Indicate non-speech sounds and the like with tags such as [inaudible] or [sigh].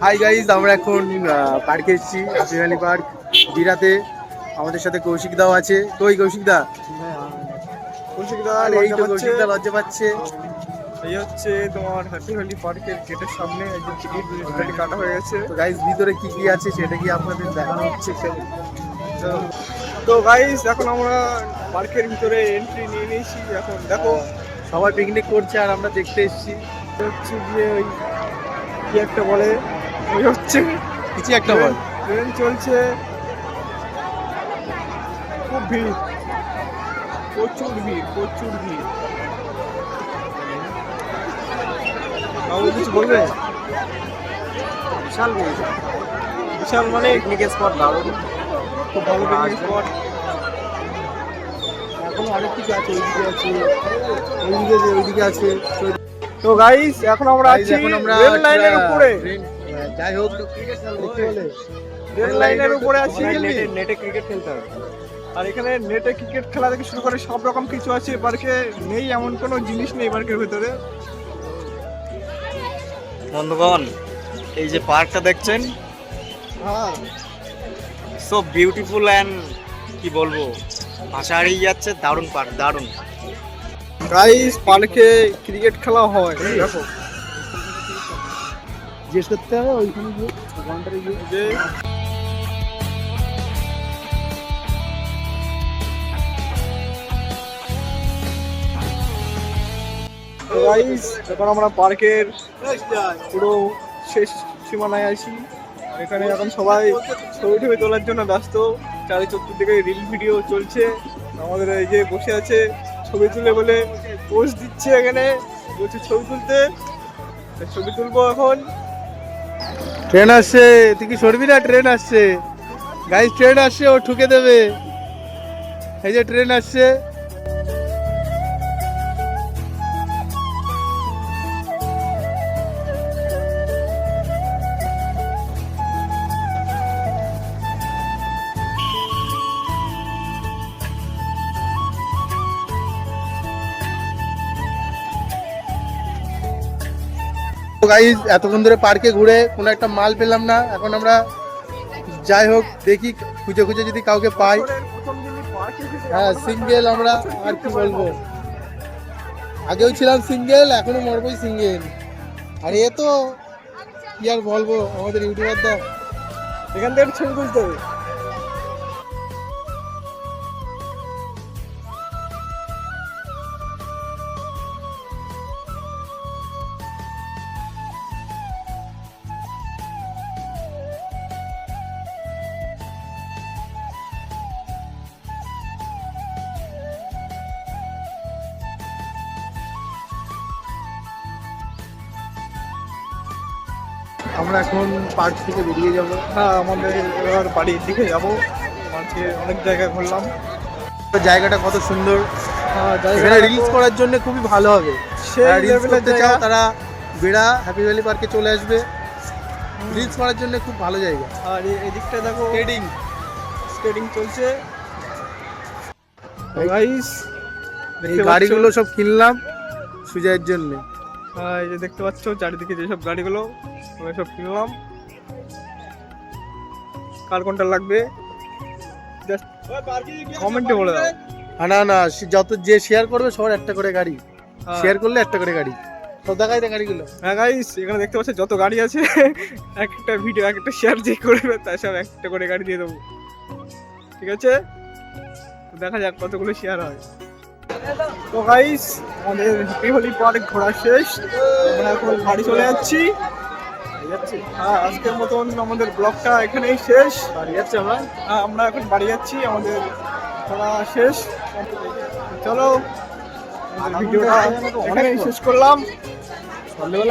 Hi guys আমরা এখন পার্কে এসেছি হ্যাপি ভ্যালি পার্ক দিরাতে আমাদের সাথে কৌশিক দাও আছে। কই কৌশিক দা? কৌশিক দা এই তো কৌশিক। দা লজ্জা পাচ্ছে। এই হচ্ছে তোমার হ্যাপি ভ্যালি পার্কের গেটের সামনে যে টিকিট কাটা হয়ে গেছে। তো গাইজ ভিতরে কি কি আছে সেটা কি আপনাদের দেখানো হচ্ছে? তো- গাইস এখন আমরা পার্কের ভিতরে এন্ট্রি নিয়ে নিয়েছি। এখন দেখো সবাই পিকনিক করছে আর আমরা দেখতে এসেছি। হচ্ছে গিয়ে ওই কি একটা বলে? ওই হচ্ছে কিছু একটা বল। ট্রেন চলছে। খুব ভিড়। প্রচুর ভিড় প্রচুর ভিড়। বাবু কিছু বলবে? বিশাল ভিড় বিশাল মানে পিকনিকের স্পট দারুণ খুব ভালো পিকনিক স্পট এখন অনেক কিছু আছে ওইদিকে আছে। ওইদিকে আছে ওইদিকে আছে। তো গাইস এখন আমরা আছি রেল লাইনের উপরে। যাই হোক রেল লাইনের উপরে আছি নেটে নেটে ক্রিকেট খেলতে হবে। আর এখানে নেটে ক্রিকেট খেলা থেকে শুরু করে সব রকম কিছু আছে। পার্কে নেই এমন কোনো জিনিস নেই পার্কের ভিতরে। বন্ধুগণ এই যে পার্কটা দেখছেন? হ্যাঁ। সো বিউটিফুল অ্যান্ড কি বলব ভাষা হারিয়ে যাচ্ছে দারুণ পার্ক দারুণ। গাইস পার্কে ক্রিকেট খেলা হয়। দেখো। জিজ্ঞেস করতে হবে ওইখানে গিয়ে কাউন্টারে গিয়ে গাইস এখন আমরা পার্কের পুরো শেষ সীমানায় আছি। এখানে এখন সবাই ছবি টবি তোলার জন্য ব্যস্ত। চারি চতুর্দিকে রিল ভিডিও চলছে। আমাদের এই যে বসে আছে ছবি তুলে বলে পোস্ট দিচ্ছে এখানে, বলছে ছবি তুলতে। ছবি তুলবো এখন। ট্রেন আসছে, তুই কি সরবি না ট্রেন আসছে? গাড়ি ট্রেন আসছে, ও ঠুকে দেবে। এই যে ট্রেন আসছে। গাইজ এতক্ষণ ধরে পার্কে ঘুরে কোনো একটা মাল পেলাম না। এখন আমরা যাই হোক, দেখি খুঁজে খুঁজে যদি কাউকে পাই। হ্যাঁ সিঙ্গেল আমরা আর কি বলব। আগেও ছিলাম সিঙ্গেল এখনও মরবই সিঙ্গেল আর এ তো কি আর বলব, আমাদের ইউটিউবারটা এখান থেকে ছবি তুলতে হবে। আমরা এখন পার্ক থেকে বেরিয়ে যাব। হ্যাঁ আমাদের এবার বাড়ির দিকে যাব। আজকে অনেক জায়গায় ঘুরলাম। জায়গাটা কত সুন্দর। হ্যাঁ এখানে রিলস করার জন্য খুবই ভালো হবে। সেই রিলস করতে চাও তারা বেড়া হ্যাপি ভ্যালি পার্কে চলে আসবে। রিলস করার জন্য খুব ভালো জায়গা। আর এই দেখো। ট্রেডিং স্কেটিং চলছে। গাড়িগুলো সব কিনলাম সুজয়ের জন্য। এই যে দেখতে পাচ্ছ চারিদিকে যেসব গাড়িগুলো ওগুলো সব কিনলাম। কার কোনটা লাগবে? জাস্ট কমেন্টে বলে দাও। না না যত যে শেয়ার করবে সবার একটা করে গাড়ি। হ্যাঁ। শেয়ার করলে একটা করে গাড়ি। সব দেখাই দেয় গাড়িগুলো। হ্যাঁ গাইস এখানে দেখতে পাচ্ছ যত গাড়ি আছে [laughs] এক একটা ভিডিও এক একটা শেয়ার যে করবে তার সব একটা করে গাড়ি দিয়ে দেবো। ঠিক আছে? দেখা যাক কতগুলো শেয়ার হয়। তো গাইস আমাদের হ্যাপি হোলি পার্ক ঘোরা শেষ। আমরা এখন বাড়ি চলে যাচ্ছি। হ্যাঁ আজকের মতন আমাদের ব্লগটা এখানেই শেষ। বাড়ি যাচ্ছে আমরা? হ্যাঁ আমরা এখন বাড়ি যাচ্ছি আমাদের ঘোরা শেষ। চলো ভিডিওটা এখানেই শেষ করলাম। সন্ধ্যেবেলা